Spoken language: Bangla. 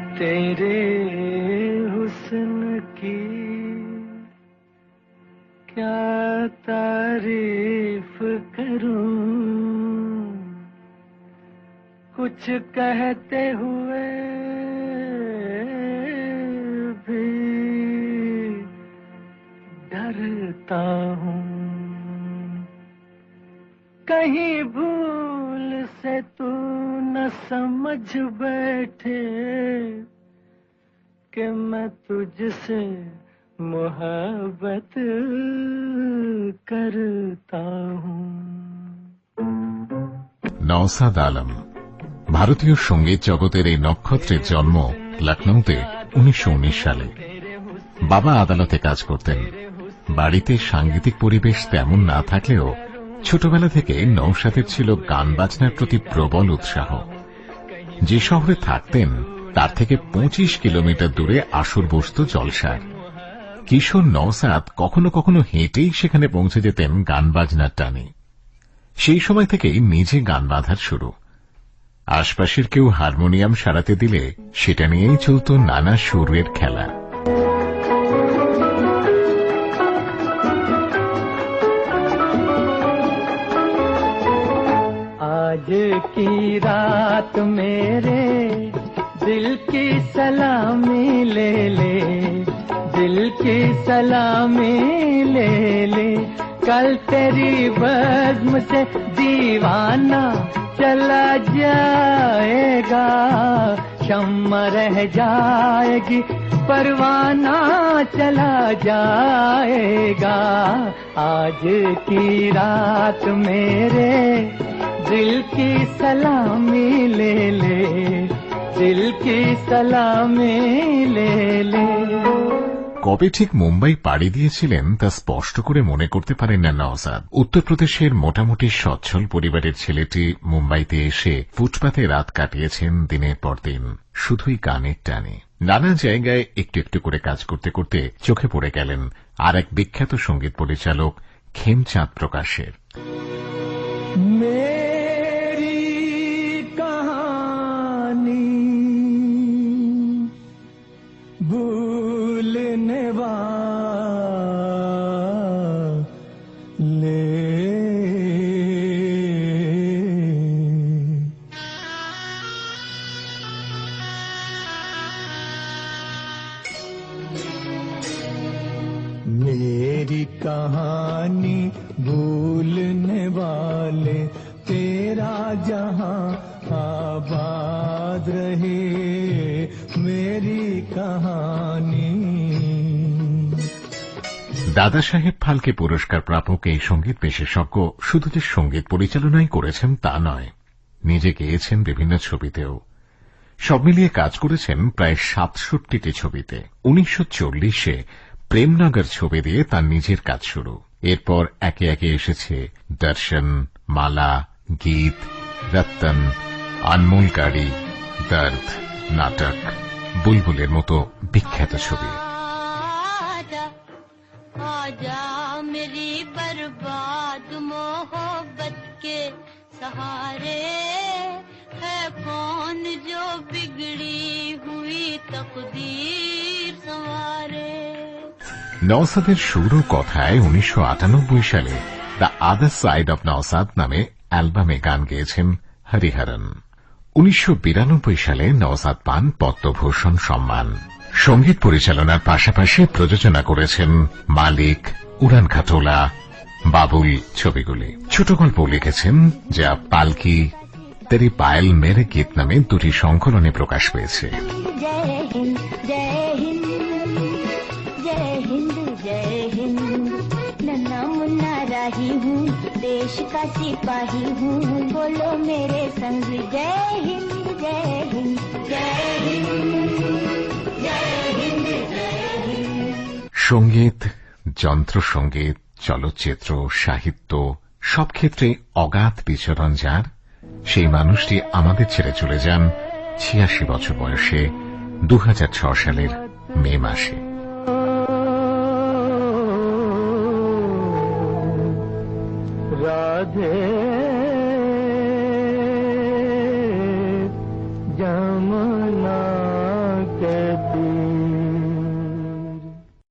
तेरे हुस्न की क्या तारीफ़ करूँ? कुछ कहते हुए भी डरता हूँ। कहीं भूल से तू न समझ बैठे कि मैं तुझसे मोहब्बत करता हूँ নওসাদ আলম ভারতীয় সঙ্গীত জগতের এই নক্ষত্রের জন্ম লখনৌতে উনিশশো সালে বাবা আদালতে কাজ করতেন বাড়িতে সাংগীতিক পরিবেশ তেমন না থাকলেও ছোটবেলা থেকে নৌসাদের ছিল গান বাজনার প্রতি প্রবল উৎসাহ। যে শহরে থাকতেন, তার থেকে পঁচিশ কিলোমিটার দূরে আসর বসত জলসার। কিশোর নওসাদ কখনো কখনো হেঁটেই সেখানে পৌঁছে যেতেন গান বাজনার টানে। সেই সময় থেকেই নিজে গান বাঁধার শুরু। আশপাশের কেউ হারমোনিয়াম সারাতে দিলে সেটা নিয়েই চলত নানা সুরের খেলা। आज की रात मेरे, दिल की सलामी ले ले, दिल की सलामी ले ले। कल तेरी बज्म से दीवाना चला जाएगा शम्मा रह जाएगी, परवाना चला जाएगा। आज की रात मेरे दिल की सलामी ले ले दिल की सलामी ले ले কবে ঠিক মুম্বাই পাড়ি দিয়েছিলেন তা স্পষ্ট করে মনে করতে পারেন না নওসাদ উত্তরপ্রদেশের মোটামুটি সচ্ছল পরিবারের ছেলেটি মুম্বাইতে এসে ফুটপাতে রাত কাটিয়েছেন দিনের পর দিন শুধুই গানের টানে নানা জায়গায় একটু একটু করে কাজ করতে করতে চোখে পড়ে গেলেন আর এক বিখ্যাত সঙ্গীত পরিচালক খেমচাঁদ প্রকাশের मेरी भूलने वाले। मेरी कहानी भूलने वाले तेरा जहां आबाद रहे मेरी कहानी দাদা সাহেব ফালকে পুরস্কার প্রাপক এই সঙ্গীত বিশেষজ্ঞ শুধু যে সঙ্গীত পরিচালনাই করেছেন তা নয় নিজে গেয়েছেন বিভিন্ন ছবিতেও সব মিলিয়ে কাজ করেছেন প্রায় সাতষট্টিটি ছবিতে উনিশশো চল্লিশে প্রেমনগর ছবি দিয়ে তার নিজের কাজ শুরু এরপর একে একে এসেছে দর্শন মালা গীত রত্তন আনমোল গাড়ি দর্দ নাটক বুলবুলের মতো বিখ্যাত ছবি आजा आजा मेरी बर्बाद मोहब्बत के सहारे है कौन जो बिगड़ी हुई तकदीर संवारे নওসাদের সুর ও কথায় উনিশশো সালে the other side of Naushad নামে অ্যালবামে গান গেয়েছেন হরিহরন উনিশশো সালে নওসাদ পান পদ্মভূষণ সম্মান সঙ্গীত পরিচালনার পাশাপাশি প্রযোজনা করেছেন মালিক উড়ান খাটোলা বাবুল ছবিগুলি ছোট গল্প লিখেছেন যা পালকি তেরি পায়েল মেরে গীত নামে দুটি সংকলনে প্রকাশ পেয়েছে जय हिंद जय हिंद जय हिंद जय हिंद नन्ना मुन्ना राही हूँ देश का सिपाही हूँ बोलो मेरे संग जय हिंद जय हिंद जय हिंद जय हिंद जय हिंद সঙ্গীত যন্ত্রসঙ্গীত চলচ্চিত্র সাহিত্য সব ক্ষেত্রে অগাধ বিচরণ যার সেই মানুষটি আমাদের ছেড়ে চলে যান ছিয়াশি বছর বয়সে দু সালের মে মাসে राधे